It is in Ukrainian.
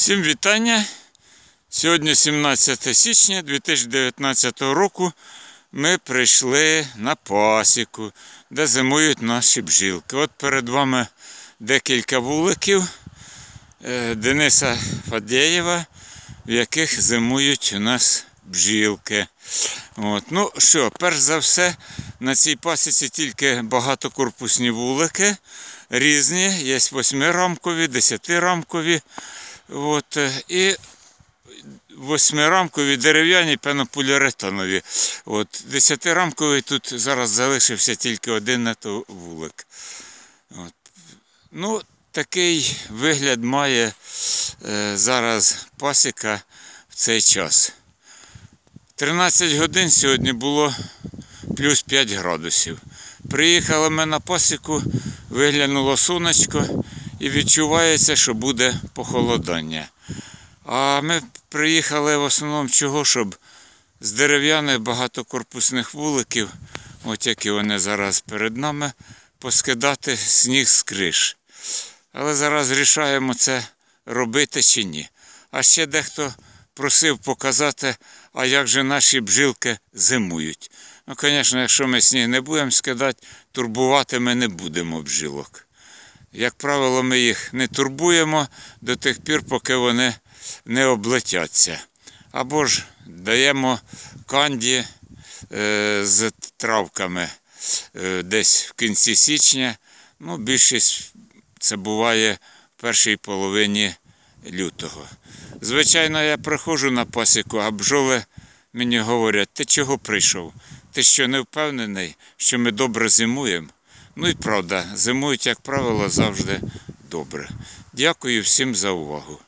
Всім вітання. Сьогодні 17 січня 2019 року ми прийшли на пасіку, де зимують наші бджілки. От перед вами декілька вуликів е, Дениса Фадєєва, в яких зимують у нас бджілки. От. Ну що, перш за все, на цій пасіці тільки багатокорпусні вулики різні, є восьмирамкові, десятирамкові. От, е, і восьмирамкові дерев'яні пенополіуретанові. От, десятирамковий тут зараз залишився тільки один на то вулик. От. Ну, такий вигляд має е, зараз пасіка в цей час. 13 годин сьогодні було плюс 5 градусів. Приїхали ми на пасіку, виглянуло сонечко і відчувається, що буде похолодання. А ми приїхали в основному чого, щоб з дерев'яних багатокорпусних вуликів, от які вони зараз перед нами, поскидати сніг з криш. Але зараз рішаємо це робити чи ні. А ще дехто просив показати, а як же наші бжилки зимують. Ну, звісно, якщо ми сніг не будемо скидати, турбувати ми не будемо бжилок. Як правило, ми їх не турбуємо до тих пір, поки вони не облетяться. Або ж даємо канді е, з травками е, десь в кінці січня. Ну, більшість це буває в першій половині лютого. Звичайно, я приходжу на пасіку, а бджоли мені говорять, ти чого прийшов? Ти що не впевнений, що ми добре зимуємо? Ну і правда, зимують, як правило, завжди добре. Дякую всім за увагу.